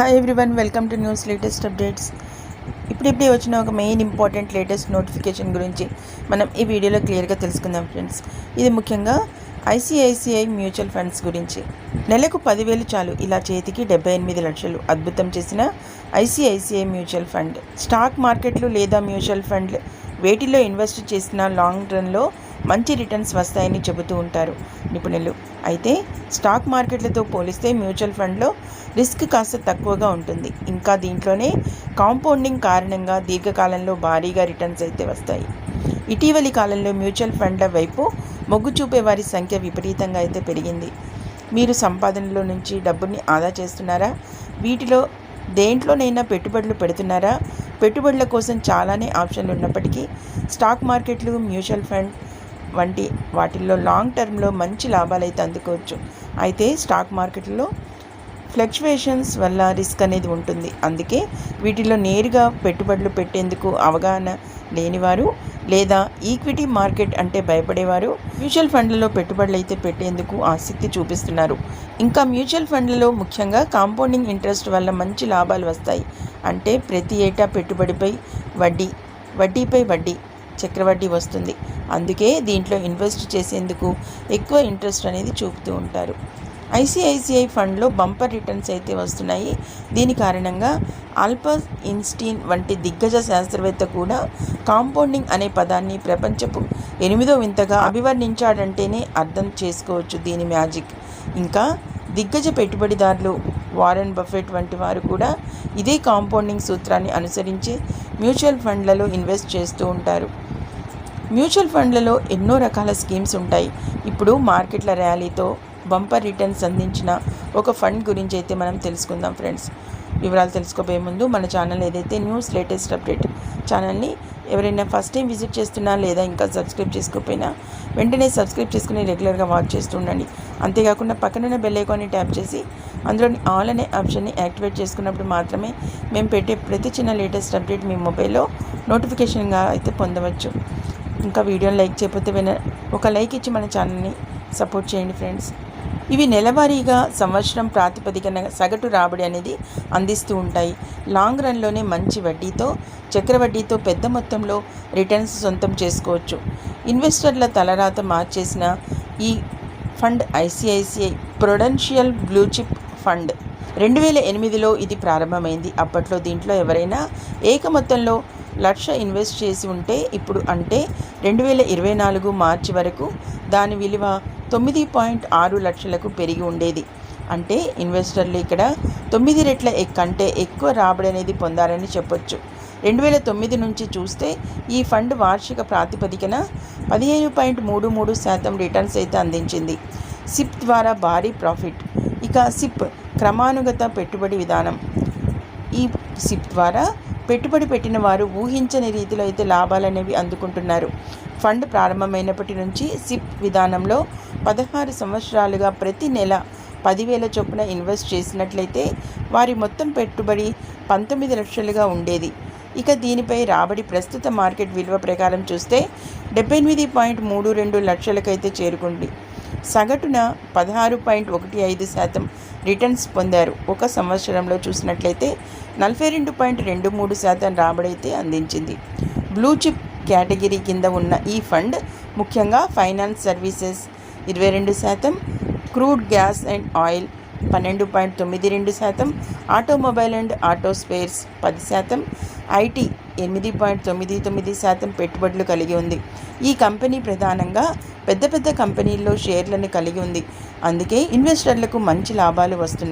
Hi everyone welcome to news latest updates ఇప్పుడిప్పుడే వచ్చిన ఒక మెయిన్ ఇంపార్టెంట్ లేటెస్ట్ నోటిఫికేషన్ గురించి మనం ఈ వీడియోలో క్లియర్గా తెలుసుకుందాం ఫ్రెండ్స్ ఇది ముఖ్యంగా ఐసిఐసిఐ మ్యూచువల్ ఫండ్స్ గురించి. నెలకు పదివేలు చాలు. ఇలా చేతికి డెబ్బై ఎనిమిది లక్షలు అద్భుతం చేసిన ఐసిఐసిఐ మ్యూచువల్ ఫండ్ స్టాక్ మార్కెట్లు లేదా మ్యూచువల్ ఫండ్ వేటిలో ఇన్వెస్ట్ చేసిన లాంగ్ రన్లో మంచి రిటర్న్స్ వస్తాయని చెబుతూ ఉంటారు. నిపుణులు అయితే స్టాక్ మార్కెట్లతో పోలిస్తే మ్యూచువల్ ఫండ్లో రిస్క్ కాస్త తక్కువగా ఉంటుంది. ఇంకా దీంట్లోనే కాంపౌండింగ్ కారణంగా దీర్ఘకాలంలో భారీగా రిటర్న్స్ అయితే వస్తాయి. ఇటీవలి కాలంలో మ్యూచువల్ ఫండ్ల వైపు మొగ్గు చూపే వారి సంఖ్య విపరీతంగా అయితే పెరిగింది. మీరు సంపాదనలో నుంచి డబ్బుని ఆదా చేస్తున్నారా? వీటిలో దేంట్లోనైనా పెట్టుబడులు పెడుతున్నారా? పెట్టుబడుల కోసం చాలానే ఆప్షన్లు ఉన్నప్పటికీ స్టాక్ మార్కెట్లు మ్యూచువల్ ఫండ్ వంటి వాటిల్లో లాంగ్ టర్మ్లో మంచి లాభాలు అయితే అందుకోవచ్చు. అయితే స్టాక్ మార్కెట్లో ఫ్లక్చువేషన్స్ వల్ల రిస్క్ అనేది ఉంటుంది. అందుకే వీటిలో నేరుగా పెట్టుబడులు పెట్టేందుకు అవగాహన లేనివారు లేదా ఈక్విటీ మార్కెట్ అంటే భయపడేవారు మ్యూచువల్ ఫండ్లలో పెట్టుబడులు అయితే పెట్టేందుకు ఆసక్తి చూపిస్తున్నారు. ఇంకా మ్యూచువల్ ఫండ్లలో ముఖ్యంగా కాంపౌండింగ్ ఇంట్రెస్ట్ వల్ల మంచి లాభాలు వస్తాయి. అంటే ప్రతి ఏటా పెట్టుబడిపై వడ్డీ వడ్డీపై వడ్డీ చక్రవడ్డీ వస్తుంది. అందుకే దీంట్లో ఇన్వెస్ట్ చేసేందుకు ఎక్కువ ఇంట్రెస్ట్ అనేది చూపుతూ ఉంటారు. ఐసిఐసిఐ ఫండ్లో బంపర్ రిటర్న్స్ అయితే వస్తున్నాయి. దీని కారణంగా ఆల్పస్ ఇన్స్టీన్ వంటి దిగ్గజ శాస్త్రవేత్త కూడా కాంపౌండింగ్ అనే పదాన్ని ప్రపంచపు ఎనిమిదో వింతగా అభివర్ణించాడంటేనే అర్థం చేసుకోవచ్చు దీని మ్యాజిక్. ఇంకా దిగ్గజ పెట్టుబడిదారులు వారెన్ బఫెట్ వంటి వారు కూడా ఇదే కాంపౌండింగ్ సూత్రాన్ని అనుసరించి మ్యూచువల్ ఫండ్లలో ఇన్వెస్ట్ చేస్తూ ఉంటారు. మ్యూచువల్ ఫండ్లలో ఎన్నో రకాల స్కీమ్స్ ఉంటాయి. ఇప్పుడు మార్కెట్ల ర్యాలీతో బంపర్ రిటర్న్స్ అందించిన ఒక ఫండ్ గురించి అయితే మనం తెలుసుకుందాం ఫ్రెండ్స్. వివరాలు తెలుసుకోబోయే ముందు మన ఛానల్ ఏదైతే న్యూస్ లేటెస్ట్ అప్డేట్ ఛానల్ని ఎవరైనా ఫస్ట్ టైం విజిట్ చేస్తున్నా లేదా ఇంకా సబ్స్క్రైబ్ చేసుకోకపోయినా వెంటనే సబ్స్క్రైబ్ చేసుకుని రెగ్యులర్గా వాచ్ చేస్తూ ఉండండి. అంతేకాకుండా పక్కనున్న బెల్ ఐకాన్ని ట్యాప్ చేసి అందులోని ఆల్ అనే ఆప్షన్ని యాక్టివేట్ చేసుకున్నప్పుడు మాత్రమే మేము పెట్టే ప్రతి చిన్న లేటెస్ట్ అప్డేట్ మీ మొబైల్లో నోటిఫికేషన్గా అయితే పొందవచ్చు. ఇంకా వీడియోని లైక్ చేయకపోతే విన ఒక లైక్ ఇచ్చి మన ఛానల్ని సపోర్ట్ చేయండి ఫ్రెండ్స్. ఇవి నెలవారీగా సంవత్సరం ప్రాతిపదికన సగటు రాబడి అనేది అందిస్తూ ఉంటాయి. లాంగ్ రన్లోనే మంచి వడ్డీతో చక్రవడ్డీతో పెద్ద మొత్తంలో రిటర్న్స్ సొంతం చేసుకోవచ్చు. ఇన్వెస్టర్ల తలరాత మార్చేసిన ఈ fund ICICI Prudential bluechip fund. రెండు వేల ఎనిమిదిలో ఇది ప్రారంభమైంది. అప్పట్లో దీంట్లో ఎవరైనా ఏక మొత్తంలో లక్ష ఇన్వెస్ట్ చేసి ఉంటే ఇప్పుడు అంటే రెండు వేల ఇరవై నాలుగు మార్చి వరకు దాని విలువ తొమ్మిది పాయింట్ ఆరు లక్షలకు పెరిగి ఉండేది. అంటే ఇన్వెస్టర్లు ఇక్కడ తొమ్మిది రెట్ల కంటే ఎక్కువ రాబడి అనేది పొందారని చెప్పొచ్చు. రెండు వేల తొమ్మిది నుంచి చూస్తే ఈ ఫండ్ వార్షిక ప్రాతిపదికన పదిహేను పాయింట్ మూడు మూడు శాతం రిటర్న్స్ అయితే అందించింది. సిప్ ద్వారా భారీ ప్రాఫిట్. ఇక సిప్ క్రమానుగత పెట్టుబడి విధానం. ఈ సిప్ ద్వారా పెట్టుబడి పెట్టిన వారు ఊహించని రీతిలో అయితే లాభాలనేవి అందుకుంటున్నారు. ఫండ్ ప్రారంభమైనప్పటి నుంచి సిప్ విధానంలో పదహారు సంవత్సరాలుగా ప్రతి నెల పదివేల చొప్పున ఇన్వెస్ట్ చేసినట్లయితే వారి మొత్తం పెట్టుబడి పంతొమ్మిది లక్షలుగా ఉండేది. ఇక దీనిపై రాబడి ప్రస్తుత మార్కెట్ విలువ ప్రకారం చూస్తే డెబ్బై ఎనిమిది పాయింట్ మూడు రెండు లక్షలకైతే చేరుకుంది. సగటున పదహారు పాయింట్ ఒకటి ఐదు శాతం రిటర్న్స్ పొందారు. ఒక సంవత్సరంలో చూసినట్లయితే నలభై రెండు పాయింట్ రెండు మూడు శాతం రాబడైతే అందించింది. బ్లూ చిప్ కేటగిరీ కింద ఉన్న ఈ ఫండ్ ముఖ్యంగా ఫైనాన్స్ సర్వీసెస్ ఇరవై రెండు శాతం క్రూడ్ గ్యాస్ అండ్ ఆయిల్ పన్నెండు పాయింట్ తొమ్మిది రెండు శాతం ఆటోమొబైల్ అండ్ ఆటో స్పేర్స్ పది శాతం ఐటీ ఎనిమిది పాయింట్ తొమ్మిది తొమ్మిది శాతం పెట్టుబడులు కలిగి ఉంది. ఈ కంపెనీ ప్రధానంగా పెద్ద పెద్ద కంపెనీల్లో షేర్లను కలిగి ఉంది. అందుకే ఇన్వెస్టర్లకు మంచి లాభాలు వస్తున్నాయి.